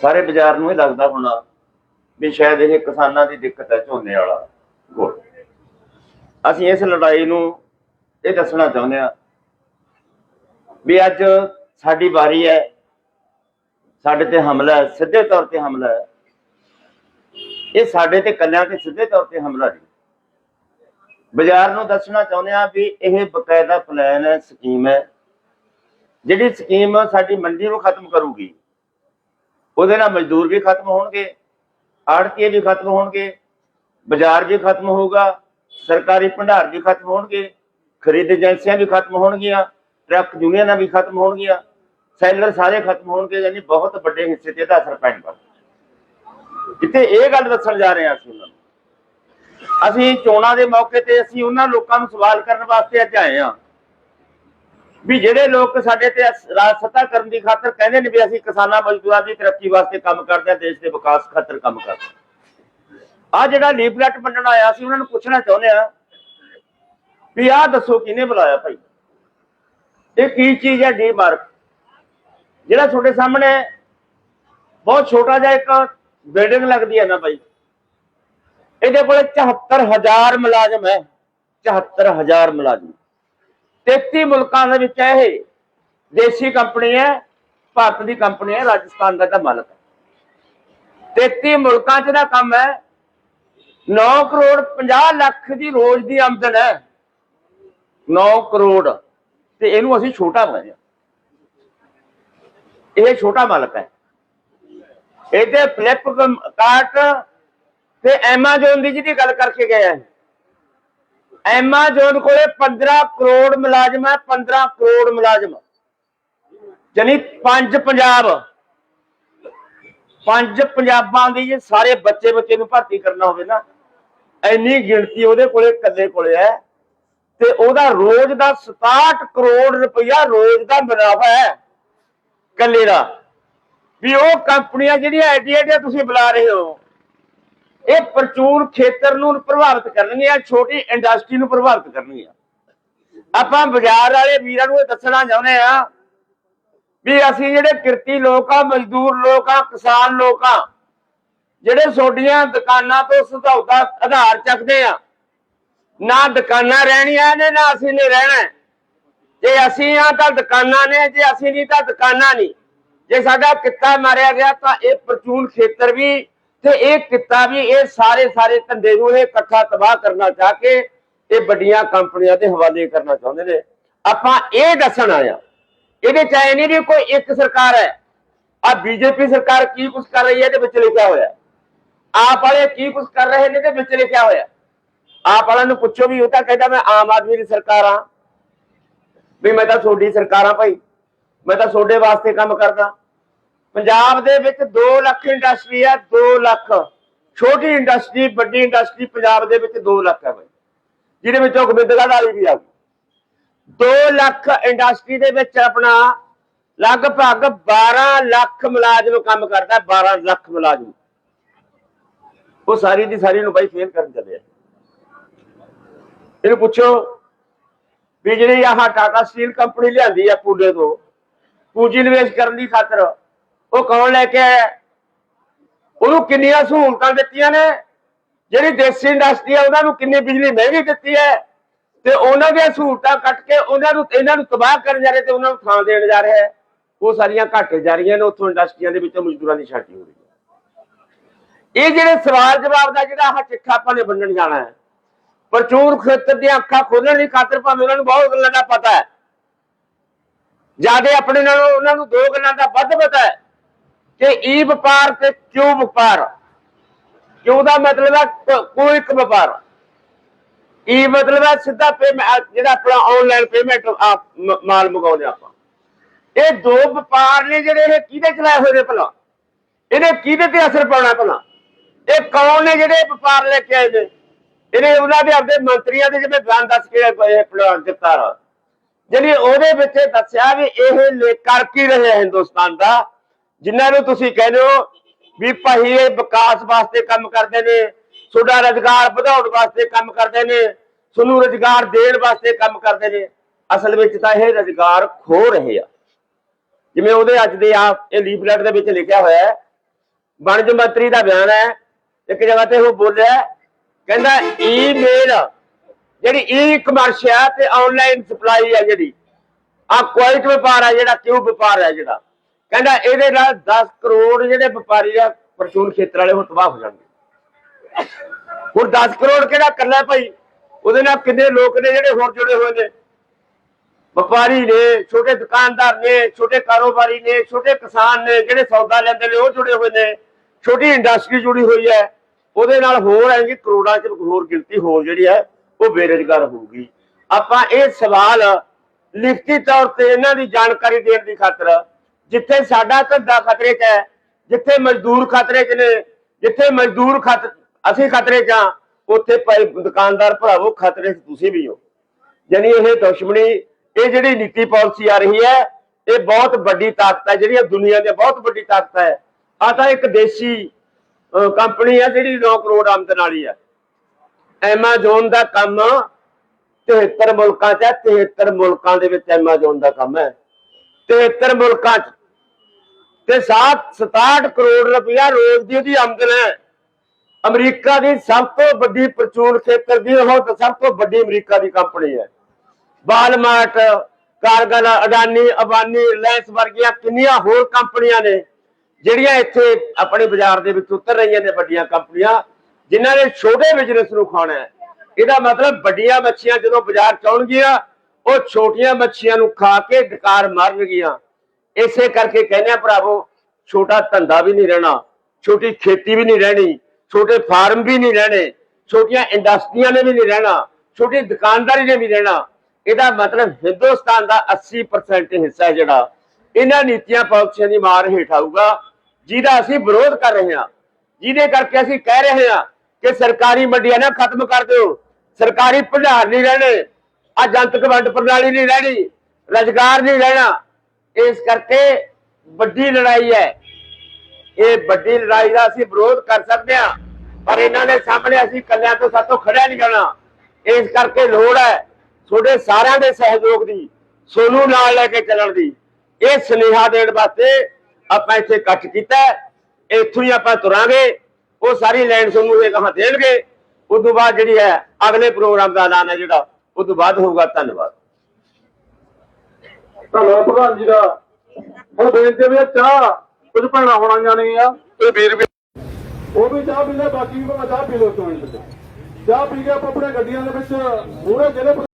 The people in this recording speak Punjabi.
ਸਾਰੇ ਬਾਜ਼ਾਰ ਨੂੰ ਇਹ ਲੱਗਦਾ ਹੋਣਾ ਵੀ ਸ਼ਾਇਦ ਇਹ ਕਿਸਾਨਾਂ ਦੀ ਦਿੱਕਤ ਹੈ, ਝੋਨੇ ਵਾਲਾ ਗੁੜ ਅਸੀਂ ਇਸ ਲੜਾਈ ਨੂੰ ਇਹ ਦੱਸਣਾ ਚਾਹੁੰਦੇ ਹਾਂ ਵੀ ਅੱਜ ਸਾਡੀ ਵਾਰੀ ਹੈ, ਸਾਡੇ ਤੇ ਹਮਲਾ ਹੈ, ਸਿੱਧੇ ਤੌਰ ਤੇ ਹਮਲਾ ਹੈ। ਇਹ ਸਾਡੇ ਤੇ ਕੱਲਿਆਂ ਤੇ ਸਿੱਧੇ ਤੌਰ ਤੇ ਹਮਲਾ ਨਹੀਂ। ਬਾਜ਼ਾਰ ਨੂੰ ਦੱਸਣਾ ਚਾਹੁੰਦੇ ਆ ਵੀ ਇਹ ਬਕਾਇਦਾ ਪਲਾਨ ਹੈ, ਸਕੀਮ ਹੈ। ਜਿਹੜੀ ਸਕੀਮ ਸਾਡੀ ਮੰਡੀ ਨੂੰ ਖਤਮ ਕਰੂਗੀ ਉਹਦੇ ਨਾਲ ਮਜ਼ਦੂਰ ਵੀ ਖਤਮ ਹੋਣਗੇ, ਆੜਤੀਏ ਵੀ ਖਤਮ ਹੋਣਗੇ, ਬਾਜ਼ਾਰ ਵੀ ਖਤਮ ਹੋਊਗਾ, ਸਰਕਾਰੀ ਭੰਡਾਰ ਵੀ ਖਤਮ ਹੋਣਗੇ, ਖਰੀਦ ਏਜੰਸੀਆਂ ਵੀ ਖਤਮ ਹੋਣਗੀਆਂ, ਟਰੱਕ ਯੂਨੀਅਨਾਂ ਵੀ ਖਤਮ ਹੋਣਗੀਆਂ, ਸੈਲਰ ਸਾਰੇ ਖਤਮ ਹੋਣਗੇ, ਯਾਨੀ ਬਹੁਤ ਵੱਡੇ ਹਿੱਸੇ ਤੇ ਇਹਦਾ ਅਸਰ ਪੈਣਗਾ ਜਿੱਥੇ ਇਹ ਗੱਲ ਦੱਸਣ ਜਾ ਰਹੇ ਹਾਂ ਅਸੀਂ ਉਹਨਾਂ ਨੂੰ। ਅਸੀਂ ਚੋਣਾਂ ਦੇ ਮੌਕੇ ਤੇ ਅਸੀਂ ਉਹਨਾਂ ਲੋਕਾਂ ਨੂੰ ਸਵਾਲ ਕਰਨ ਵਾਸਤੇ ਅੱਜ ਆਏ ਹਾਂ। ਵੀ ਜਿਹੜੇ ਲੋਕ ਸਾਡੇ ਤੇ ਰਾਜ ਸੱਤਾ ਕਰਨ ਦੀ ਖਾਤਰ ਕਹਿੰਦੇ ਨੇ ਵੀ ਅਸੀਂ ਕਿਸਾਨਾਂ ਮਜ਼ਦੂਰਾਂ ਦੀ ਤਰੱਕੀ ਵਾਸਤੇ ਕੰਮ ਕਰਦੇ ਹਾਂ, ਦੇਸ਼ ਦੇ ਵਿਕਾਸ ਖਾਤਰ ਕੰਮ ਕਰਦੇ ਆ ਜਿਹੜਾ ਲੀਫਲੈਟ ਵੰਡਣ ਆਇਆ ਸੀ, ਉਹਨਾਂ ਨੂੰ ਪੁੱਛਣਾ ਚਾਹੁੰਦੇ ਆ ਵੀ ਆਹ ਦੱਸੋ ਕਿਹਨੇ ਬੁਲਾਇਆ ਭਾਈ? ਇਹ ਕੀ ਚੀਜ਼ ਹੈ ਡੀ ਮਾਰਕ? ਜਿਹੜਾ ਤੁਹਾਡੇ ਸਾਹਮਣੇ ਬਹੁਤ ਛੋਟਾ ਜਿਹਾ ਇੱਕ ਬਿਲਡਿੰਗ ਲੱਗਦੀ ਹੈ ਨਾ ਭਾਈ? ਇਹਦੇ ਕੋਲੇ 74000 ਮੁਲਾਜ਼ਮ ਹੈ 74000 ਮੁਲਾਜ਼ਮ। 33 ਮੁਲਕਾਂ ਦੇ ਵਿੱਚ ਹੈ ਇਹ ਦੇਸੀ ਕੰਪਨੀ ਹੈ, ਭਾਰਤ ਦੀ ਕੰਪਨੀ ਹੈ, ਰਾਜਸਥਾਨ ਦਾ ਤਾਂ ਮਾਲਕ ਹੈ। 33 ਮੁਲਕਾਂ 'ਚ ਦਾ ਕੰਮ ਹੈ 9 ਕਰੋੜ 50 ਲੱਖ ਦੀ ਰੋਜ਼ ਦੀ ਆਮਦਨ ਹੈ। 9 ਕਰੋੜ, ਤੇ ਇਹਨੂੰ ਅਸੀਂ ਛੋਟਾ ਬਣਾਇਆ ਇਹ ਛੋਟਾ ਮਾਲਕ ਹੈ। ਇਹਦੇ ਫਲਿੱਪਕਾਰਟ ਤੇ ਐਮਾਜ਼ੋਨ ਦੀ ਜਿਹਦੀ ਗੱਲ ਕਰਕੇ ਗਏ ਹੈ ਐਮਾਜ਼ੋਨ ਕੋਲੇ 15 ਕਰੋੜ ਮੁਲਾਜ਼ਮ ਹੈ 15 ਕਰੋੜ ਮੁਲਾਜ਼ਮ। ਜਾਨੀ ਪੰਜ ਪੰਜਾਬ। ਪੰਜ ਪੰਜਾਬਾਂ ਦੀ ਜੇ ਸਾਰੇ ਬੱਚੇ ਬੱਚੇ ਨੂੰ ਭਰਤੀ ਕਰਨਾ ਹੋਵੇ ਨਾ, ਇੰਨੀ ਗਿਣਤੀ ਉਹਦੇ ਕੋਲੇ ਕੱਲੇ ਕੋਲੇ ਹੈ। ਤੇ ਉਹਦਾ ਰੋਜ਼ ਦਾ 67 ਕਰੋੜ ਰੁਪਇਆ ਰੋਜ਼ ਦਾ ਮੁਨਾਫਾ ਹੈ ਕੱਲੇ ਦਾ। ਵੀ ਉਹ ਕੰਪਨੀਆਂ ਜਿਹੜੀਆਂ ਐਡੀਆਂ ਐਡੀਆਂ ਤੁਸੀਂ ਬੁਲਾ ਰਹੇ ਹੋ ਇਹ ਪ੍ਰਚੂਰ ਖੇਤਰ ਨੂੰ ਪ੍ਰਭਾਵਿਤ ਕਰਨਗੀਆਂ, ਛੋਟੀ ਇੰਡਸਟਰੀ ਨੂੰ ਪ੍ਰਭਾਵਿਤ ਕਰਨਗੀਆਂ। ਆਪਾਂ ਬਾਜ਼ਾਰ ਵਾਲੇ ਵੀਰਾਂ ਨੂੰ ਇਹ ਦੱਸਣਾ ਚਾਹੁੰਦੇ ਆ ਵੀ ਅਸੀਂ ਜਿਹੜੇ ਕਿਰਤੀ ਲੋਕ ਆ, ਮਜ਼ਦੂਰ ਲੋਕ ਆ, ਕਿਸਾਨ ਲੋਕ ਆ, ਜਿਹੜੇ ਛੋਟੀਆਂ ਦੁਕਾਨਾਂ ਤੋਂ ਸੁਧੌਤਾ ਆਧਾਰ ਚੱਕਦੇ ਆ, ਨਾ ਦੁਕਾਨਾਂ ਰਹਿਣੀਆਂ ਨੇ, ਨਾ ਅਸੀਂ ਨੇ ਰਹਿਣਾ। ਜੇ ਅਸੀਂ ਆ ਤਾਂ ਦੁਕਾਨਾਂ ਨੇ, ਜੇ ਅਸੀਂ ਨਹੀਂ ਤਾਂ ਦੁਕਾਨਾਂ ਨਹੀਂ। ਜੇ ਸਾਡਾ ਕਿੱਤਾ ਮਾਰਿਆ ਗਿਆ ਤਾਂ ਇਹ ਪ੍ਰਚੂਨ ਖੇਤਰ ਵੀ ਤੇ ਇਹ ਕਿੱਤਾ ਵੀ ਇਹ ਸਾਰੇ ਸਾਰੇ ਧੰਦੇ ਨੂੰ ਇਹ ਇਕੱਠਾ ਤਬਾਹ ਕਰਨਾ ਚਾਹ ਕੇ ਇਹ ਵੱਡੀਆਂ ਕੰਪਨੀਆਂ ਦੇ ਹਵਾਲੇ ਕਰਨਾ ਚਾਹੁੰਦੇ ਨੇ। ਆਪਾਂ ਇਹ ਦੱਸਣ ਆਇਆ ਇਹਦੇ ਚਾਹੇ ਨਹੀਂ ਵੀ ਕੋਈ ਇੱਕ ਸਰਕਾਰ ਹੈ। ਆ ਬੀਜੇਪੀ ਸਰਕਾਰ ਕੀ ਕੁਝ ਕਰ ਰਹੀ ਹੈ ਤੇ ਵਿੱਚ ਲਿਖਿਆ ਹੋਇਆ ਆਪ ਵਾਲੇ ਕੀ ਕੁਝ ਕਰ ਰਹੇ ਨੇ ਤੇ ਵਿੱਚ ਲਿਖਿਆ ਹੋਇਆ ਆਪ ਵਾਲਿਆਂ ਨੂੰ ਪੁੱਛੋ ਵੀ ਉਹ ਤਾਂ ਕਹਿੰਦਾ ਮੈਂ ਆਮ ਆਦਮੀ ਦੀ ਸਰਕਾਰ ਆ ਵੀ ਮੈਂ ਤਾਂ ਤੁਹਾਡੀ ਸਰਕਾਰ ਆ ਭਾਈ। ਮੈਂ ਤਾਂ ਤੁਹਾਡੇ ਵਾਸਤੇ ਕੰਮ ਕਰਦਾ। ਪੰਜਾਬ ਦੇ ਵਿੱਚ 2 ਲੱਖ ਇੰਡਸਟਰੀ ਹੈ 2 ਲੱਖ। ਛੋਟੀ ਇੰਡਸਟਰੀ ਵੱਡੀ ਇੰਡਸਟਰੀ ਪੰਜਾਬ ਦੇ ਵਿੱਚ 2 ਲੱਖ ਹੈ ਭਾਈ ਜਿਹਦੇ ਵਿੱਚੋਂ ਗੋਬਿੰਦਗੜ੍ਹ ਵਾਲੀ ਵੀ ਆ 2 ਲੱਖ ਇੰਡਸਟਰੀ ਦੇ ਵਿੱਚ ਆਪਣਾ ਲਗਭਗ 12 ਲੱਖ ਮੁਲਾਜ਼ਮ ਕੰਮ ਕਰਦਾ 12 ਲੱਖ ਮੁਲਾਜ਼ਮ। ਉਹ ਸਾਰੀ ਦੀ ਸਾਰੀ ਨੂੰ ਬਾਈ ਫੇਲ ਕਰਨ ਚੱਲੇ ਆ। ਇਹਨੂੰ ਪੁੱਛੋ ਵੀ ਜਿਹੜੀ ਆਹ ਟਾਟਾ ਸਟੀਲ ਕੰਪਨੀ ਲਿਆਂਦੀ ਆ ਪੂਲੇ ਤੋਂ, ਪੂਜੀ ਨਿਵੇਸ਼ ਕਰਨ ਦੀ ਖਾਤਰ ਉਹ ਕੌਣ ਲੈ ਕੇ ਆਇਆ? ਉਹਨੂੰ ਕਿੰਨੀਆਂ ਸਹੂਲਤਾਂ ਦਿੱਤੀਆਂ ਨੇ? ਜਿਹੜੀ ਦੇਸੀ ਇੰਡਸਟਰੀ ਆ, ਉਹਨਾਂ ਨੂੰ ਕਿੰਨੀ ਬਿਜਲੀ ਮਹਿੰਗੀ ਦਿੱਤੀ ਹੈ? ਤੇ ਉਹਨਾਂ ਦੀਆਂ ਸਹੂਲਤਾਂ ਕੱਟ ਕੇ ਉਹਨਾਂ ਨੂੰ, ਇਹਨਾਂ ਨੂੰ ਤਬਾਹ ਕਰਨ ਜਾ ਰਹੇ ਤੇ ਉਹਨਾਂ ਨੂੰ ਥਾਂ ਦੇਣ ਜਾ ਰਿਹਾ ਹੈ। ਉਹ ਸਾਰੀਆਂ ਘਾਟੇ ਜਾ ਰਹੀਆਂ ਨੇ, ਉੱਥੋਂ ਇੰਡਸਟਰੀਆਂ ਦੇ ਵਿੱਚੋਂ ਮਜ਼ਦੂਰਾਂ ਦੀ ਛਾਂਟੀ ਹੋ ਰਹੀ ਹੈ। ਇਹ ਜਿਹੜੇ ਸਵਾਲ ਜਵਾਬ ਦਾ ਜਿਹੜਾ ਆਹ ਚਿੱਠਾ ਆਪਾਂ ਨੇ ਵੰਡਣ ਜਾਣਾ ਹੈ, ਪ੍ਰਚੂਰ ਖੇਤਰ ਦੀਆਂ ਅੱਖਾਂ ਖੋਲਣ ਦੀ ਖਾਤਰ ਭਾਵੇਂ ਉਹਨਾਂ ਨੂੰ ਬਹੁਤ ਗੱਲਾਂ ਦਾ ਪਤਾ ਹੈ। ਜਿਆਦੇ ਆਪਣੇ ਨਾਲੋਂ ਉਹਨਾਂ ਨੂੰ ਦੋ ਗੱਲਾਂ ਦਾ ਵੱਧ ਪਤਾ ਹੈ। ਕਿ ਈ ਵਪਾਰ ਤੇ ਕਿਉ ਵਪਾਰ? ਕਿਉਂ ਦਾ ਮਤਲਬ ਹੈ ਕੋਈ ਇੱਕ ਵਪਾਰ? ਈ ਮਤਲਬ ਹੈ ਸਿੱਧਾ ਪੇਮੈਂਟ ਜਿਹੜਾ ਆਪਣਾ ਆਨਲਾਈਨ ਪੇਮੈਂਟ ਮਾਲ ਮੰਗਾਉਂਦੇ ਆਪਾਂ। ਇਹ ਦੋ ਵਪਾਰ ਨੇ ਜਿਹੜੇ ਇਹ ਕਿਹਦੇ ਚਲਾਏ ਹੋਏ ਨੇ ਭਲਾ? ਇਹਨੇ ਕਿਹਦੇ ਤੇ ਅਸਰ ਪਾਉਣਾ ਭਲਾ? ਇਹ ਕੌਣ ਨੇ ਜਿਹੜੇ ਵਪਾਰ ਲੈ ਕੇ ਆਏ ਨੇ? ਇਹਨੇ ਉਹਨਾਂ ਦੇ ਆਪਦੇ ਮੰਤਰੀਆਂ ਦੇ ਜਿਵੇਂ ਬਿਆਨ ਦੱਸ ਕੇ ਇਹ ਪਲਾਨ ਦਿੱਤਾ ਜਿਹੜੀ ਉਹਦੇ ਵਿੱਚ ਦੱਸਿਆ ਵੀ ਇਹ ਲੈ ਕਰ ਕੀ ਰਹੇ ਹਿੰਦੁਸਤਾਨ ਦਾ? ਜਿਨ੍ਹਾਂ ਨੂੰ ਤੁਸੀਂ ਕਹਿੰਦੇ ਹੋ ਵੀ ਭਾਈ ਇਹ ਵਿਕਾਸ ਵਾਸਤੇ ਕੰਮ ਕਰਦੇ ਨੇ, ਤੁਹਾਡਾ ਰੁਜ਼ਗਾਰ ਵਧਾਉਣ ਵਾਸਤੇ ਕੰਮ ਕਰਦੇ ਨੇ, ਤੁਹਾਨੂੰ ਰੁਜ਼ਗਾਰ ਦੇਣ ਵਾਸਤੇ ਕੰਮ ਕਰਦੇ ਨੇ, ਅਸਲ ਵਿੱਚ ਤਾਂ ਇਹ ਰੁਜ਼ਗਾਰ ਖੋ ਰਹੇ ਆ। ਜਿਵੇਂ ਉਹਦੇ ਅੱਜ ਦੇ ਆ, ਇਹ ਲੀਫਲੈਟ ਦੇ ਵਿੱਚ ਲਿਖਿਆ ਹੋਇਆ ਹੈ, ਵਣਜ ਮੰਤਰੀ ਦਾ ਬਿਆਨ ਹੈ, ਇੱਕ ਜਗ੍ਹਾ ਤੇ ਉਹ ਬੋਲਿਆ ਕਹਿੰਦਾ ਈਮੇਲ, ਜਿਹੜੀ ਈ ਕਮਰਸ਼ ਆ ਤੇ ਆਨਲਾਈਨ ਸਪਲਾਈ ਆ ਜਿਹੜੀ ਆ ਕੁਆਇਟ ਵਪਾਰ ਆ ਜਿਹੜਾ, ਕਿਉਂ ਵਪਾਰ ਹੈ ਜਿਹੜਾ? ਕਹਿੰਦਾ ਇਹਦੇ ਨਾਲ 10 ਕਰੋੜ ਜਿਹੜੇ ਵਪਾਰੀ ਆ ਪਰਚੂਨ ਖੇਤਰ ਵਾਲੇ ਉਹ ਤਬਾਹ ਹੋ ਜਾਣਗੇ। ਹੁਣ 10 ਕਰੋੜ ਕਿਹੜਾ ਕੱਲਾ ਭਾਈ? ਉਹਦੇ ਨਾਲ ਕਿੰਨੇ ਲੋਕ ਨੇ ਜਿਹੜੇ ਹੋਰ ਜੁੜੇ ਹੋਏ ਨੇ? ਵਪਾਰੀ ਨੇ, ਛੋਟੇ ਦੁਕਾਨਦਾਰ ਨੇ, ਛੋਟੇ ਕਾਰੋਬਾਰੀ ਨੇ, ਛੋਟੇ ਕਿਸਾਨ ਨੇ, ਜਿਹੜੇ ਸੌਦਾ ਲੈਂਦੇ ਨੇ, ਉਹ ਜੁੜੇ ਹੋਏ ਨੇ। ਛੋਟੀ ਇੰਡਸਟਰੀ ਜੁੜੀ ਹੋਈ ਹੈ। ਉਹਦੇ ਨਾਲ ਹੋਰ ਹੈ ਕਿ ਕਰੋੜਾਂ ਚ ਹੋਰ ਗਿਣਤੀ ਹੋਰ ਜਿਹੜੀ ਹੈ, ਉਹ ਬੇਰੁਜ਼ਗਾਰ ਹੋਊਗੀ। ਆਪਾਂ ਇਹ ਸਵਾਲ ਲਿਖਤੀ ਤੌਰ ਤੇ ਇਹਨਾਂ ਦੀ ਜਾਣਕਾਰੀ ਦੇਣ ਦੀ ਖਾਤਰ ਜਿੱਥੇ ਸਾਡਾ ਧੰਦਾ ਖਤਰੇ 'ਚ ਹੈ, ਜਿੱਥੇ ਮਜ਼ਦੂਰ ਖਤਰੇ 'ਚ ਨੇ, ਜਿੱਥੇ ਮਜ਼ਦੂਰ ਖਤ, ਅਸੀਂ ਖਤਰੇ 'ਚ ਆ ਉੱਥੇ ਭਾਈ ਦੁਕਾਨਦਾਰ ਭਰਾਵੋ, ਖਤਰੇ 'ਚ ਤੁਸੀਂ ਵੀ ਹੋ। ਯਾਨੀ ਇਹ ਦੁਸ਼ਮਣੀ, ਇਹ ਜਿਹੜੀ ਨੀਤੀ ਪਾਲਿਸੀ ਆ ਰਹੀ ਹੈ, ਇਹ ਬਹੁਤ ਵੱਡੀ ਤਾਕਤ ਹੈ, ਜਿਹੜੀ ਦੁਨੀਆ ਦੀ ਬਹੁਤ ਵੱਡੀ ਤਾਕਤ ਹੈ। ਆ ਤਾਂ ਇੱਕ ਦੇਸੀ ਕੰਪਨੀ ਹੈ, ਜਿਹੜੀ 9 ਕਰੋੜ ਆਮਦਨ ਵਾਲੀ ਹੈ। ਐਮਾਜ਼ੋਨ ਦਾ ਕੰਮ 73 ਮੁਲਕਾਂ 'ਚ ਹੈ 73 ਮੁਲਕਾਂ ਦੇ ਵਿੱਚ ਐਮਾਜ਼ੋਨ ਦਾ ਕੰਮ ਹੈ। 73 ਮੁਲਕਾਂ 'ਚ ਤੇ 7 67 ਕਰੋੜ ਰੁਪਇਆ ਰੋਜ਼ ਦੀ ਉਹਦੀ ਆਮਦਨ ਹੈ। ਅਮਰੀਕਾ ਦੀ ਸਭ ਤੋਂ ਵੱਡੀ ਪ੍ਰਚੂਨ ਖੇਤਰ ਦੀ ਉਹ ਤਾਂ ਸਭ ਤੋਂ ਵੱਡੀ ਅਮਰੀਕਾ ਦੀ ਕੰਪਨੀ ਹੈ। ਬਾਲਮਾਰਟ ਕਾਰਗਲ, ਅਡਾਨੀ, ਅਬਾਨੀ, ਰਿਲਾਇੰਸ ਵਰਗੀਆਂ ਕਿੰਨੀਆਂ ਹੋਰ ਕੰਪਨੀਆਂ ਨੇ, ਜਿਹੜੀਆਂ ਇੱਥੇ ਆਪਣੇ ਬਾਜ਼ਾਰ ਦੇ ਵਿੱਚ ਉਤਰ ਰਹੀਆਂ ਨੇ ਵੱਡੀਆਂ ਕੰਪਨੀਆਂ, ਜਿਨ੍ਹਾਂ ਨੇ ਛੋਟੇ ਬਿਜ਼ਨਸ ਨੂੰ ਖਾਣਾ ਹੈ। ਇਹਦਾ ਮਤਲਬ ਵੱਡੀਆਂ ਮੱਛੀਆਂ ਜਦੋਂ ਬਾਜ਼ਾਰ ਚ ਆਉਣਗੀਆਂ, ਉਹ ਛੋਟੀਆਂ ਮੱਛੀਆਂ ਨੂੰ ਖਾ ਕੇ ਡਕਾਰ ਮਾਰਨਗੀਆਂ। ਇਸੇ ਕਰਕੇ ਕਹਿੰਦੇ ਆ ਭਰਾਵੋ, ਛੋਟਾ ਧੰਦਾ ਵੀ ਨਹੀਂ ਰਹਿਣਾ, ਛੋਟੀ ਖੇਤੀ ਵੀ ਨਹੀਂ ਰਹਿਣੀ, ਛੋਟੇ ਫਾਰਮ ਵੀ ਨਹੀਂ ਰਹਿਣੇ, ਛੋਟੀਆਂ ਇੰਡਸਟਰੀਆਂ ਨੇ ਵੀ ਨਹੀਂ ਰਹਿਣਾ, ਛੋਟੀ ਦੁਕਾਨਦਾਰੀ ਨੇ ਵੀ ਰਹਿਣਾ। ਇਹਦਾ ਮਤਲਬ ਹਿੰਦੁਸਤਾਨ ਦਾ 80% ਹਿੱਸਾ ਜਿਹੜਾ। ਇਹਨਾਂ ਨੀਤੀਆਂ ਪਾਲਿਸੀਆਂ ਦੀ ਮਾਰ ਹੇਠ ਆਊਗਾ, ਜਿਹਦਾ ਅਸੀਂ ਵਿਰੋਧ ਕਰ ਰਹੇ ਹਾਂ। ਜਿਹਦੇ ਕਰਕੇ ਅਸੀਂ ਕਹਿ ਰਹੇ ਹਾਂ ਕਿ ਸਰਕਾਰੀ ਮੰਡੀਆਂ ਨਾ ਖਤਮ ਕਰ ਦਿਓ। ਸਰਕਾਰੀ ਭੰਡਾਰ ਨਹੀਂ ਰਹਿਣੇ ਆ ਜਨਤਕ ਵੰਡ ਪ੍ਰਣਾਲੀ ਨਹੀਂ ਰਹਿਣੀ, ਰੁਜ਼ਗਾਰ ਨਹੀਂ ਰਹਿਣਾ। ਇਸ ਕਰਕੇ ਵੱਡੀ ਲੜਾਈ ਹੈ। ਇਹ ਵੱਡੀ ਲੜਾਈ ਦਾ ਅਸੀਂ ਵਿਰੋਧ ਕਰ ਸਕਦੇ ਹਾਂ, ਪਰ ਇਹਨਾਂ ਦੇ ਸਾਹਮਣੇ ਅਸੀਂ ਕੱਲਿਆਂ ਤੋਂ ਸਾਤੋਂ ਖੜਿਆ ਨਹੀਂ ਜਾਣਾ। ਇਸ ਕਰਕੇ ਲੋੜ ਹੈ ਤੁਹਾਡੇ ਸਾਰਿਆਂ ਦੇ ਸਹਿਯੋਗ ਦੀ, ਸੋਨੂੰ ਨਾਲ ਲੈ ਕੇ ਚੱਲਣ ਦੀ। ਇਹ ਸੁਨੇਹਾ ਦੇਣ ਵਾਸਤੇ ਆਪਾਂ ਇੱਥੇ ਇਕੱਠ ਕੀਤਾ ਹੈ। ਇੱਥੋਂ ਹੀ ਆਪਾਂ ਤੁਰਾਂਗੇ, ਉਹ ਸਾਰੀ ਲਾਈਨ ਤੁਹਾਨੂੰ ਇਹ ਕਹਾਂ ਦੇਣਗੇ। ਉਸ ਤੋਂ ਬਾਅਦ ਜਿਹੜੀ ਹੈ, ਅਗਲੇ ਪ੍ਰੋਗਰਾਮ ਦਾ ਐਲਾਨ ਹੈ ਜਿਹੜਾ, ਉਸ ਤੋਂ ਬਾਅਦ ਹੋਊਗਾ, ਧੰਨਵਾਦ। ਧੰਨਵਾਦ ਪ੍ਰਧਾਨ ਜੀ ਦਾ। ਹੁਣ ਬੇਨਤੀ ਵੀ ਆ, ਚਾਹ ਕੁਝ ਭੈਣਾਂ ਹੋਣਾ ਜਾਣਗੀਆਂ ਤੇ ਵੀਰ ਵੀ ਉਹ ਵੀ ਚਾਹ ਪੀ ਲੈ ਬਾਕੀ ਵੀ ਭਾਵੇਂ ਚਾਹ ਪੀ ਲਓ ਤੋਂ ਚਾਹ ਪੀ ਕੇ ਆਪਾਂ ਆਪਣੇ ਗੱਡੀਆਂ ਦੇ ਵਿੱਚ ਪੂਰੇ ਜ਼ਿਲ੍ਹੇ